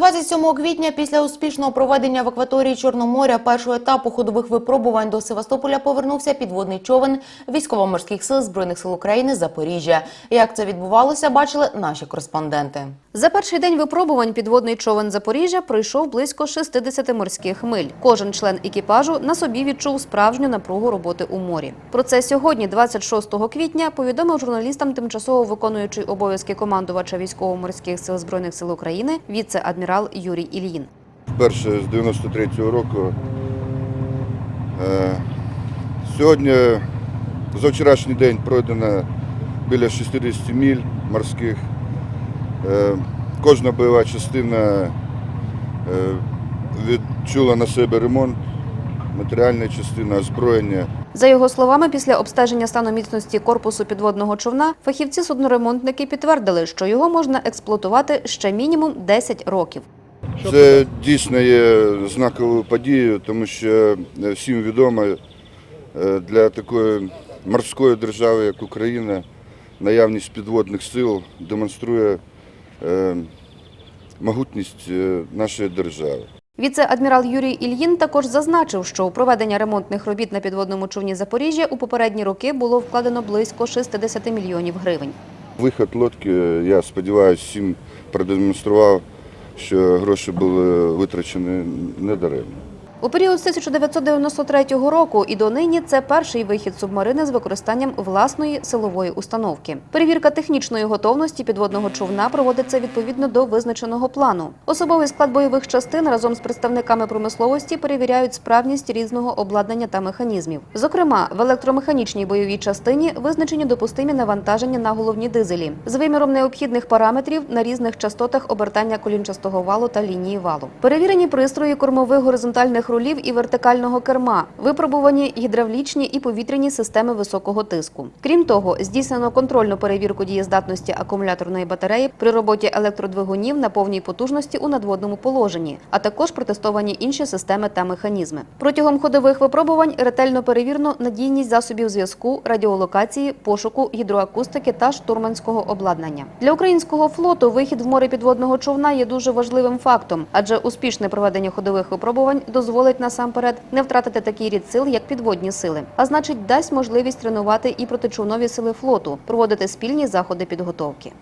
27 квітня після успішного проведення в акваторії Чорноморя першого етапу ходових випробувань до Севастополя повернувся підводний човен військово-морських сил Збройних сил України Запоріжжя. Як це відбувалося, бачили наші кореспонденти. За перший день випробувань підводний човен Запоріжжя пройшов близько 60 морських миль. Кожен член екіпажу на собі відчув справжню напругу роботи у морі. Про це сьогодні, 26 квітня, повідомив журналістам тимчасово виконуючий обов'язки командувача військово-морських сил Збройних сил України віце-адмірал Юрій Ільїн. вперше з 93-го року. Е, Сьогодні за вчорашній день пройдено біля 60 міль морських. Е, Кожна бойова частина е, відчула на себе ремонт, матеріальна частина, озброєння. За його словами, після обстеження стану міцності корпусу підводного човна фахівці судноремонтники підтвердили, що його можна експлуатувати ще мінімум 10 років. Це дійсно є знаковою подією, тому що е, всім відомо е, для такої морської держави, як Україна, наявність підводних сил демонструє е, могутність нашої держави. Віце-адмірал Юрій Ільїн також зазначив, що у проведення ремонтних робіт на підводному човні Запоріжжя у попередні роки було вкладено близько 60 мільйонів гривень. Виход лодки, я сподіваюся, всім продемонстрував, що гроші були витрачені недаремно. У період з 1993 року і донині це перший вихід субмарини з використанням власної силової установки. Перевірка технічної готовності підводного човна проводиться відповідно до визначеного плану. Особовий склад бойових частин разом з представниками промисловості перевіряють справність різного обладнання та механізмів. Зокрема, в електромеханічній бойовій частині визначені допустимі навантаження на головні дизелі з виміром необхідних параметрів на різних частотах обертання колінчастого валу та лінії валу. Перевірені пристрої кормових горизонтальних рулів і вертикального керма, випробувані гідравлічні і повітряні системи високого тиску. Крім того, здійснено контрольну перевірку дієздатності акумуляторної батареї при роботі електродвигунів на повній потужності у надводному положенні, а також протестовані інші системи та механізми. Протягом ходових випробувань ретельно перевірено надійність засобів зв'язку, радіолокації, пошуку, гідроакустики та штурманського обладнання. Для українського флоту вихід в море підводного човна є дуже важливим фактом, адже успішне проведення ходових випробувань дозволить насамперед не втратити такий рід сил, як підводні сили, а значить дасть можливість тренувати і протичовнові сили флоту, проводити спільні заходи підготовки.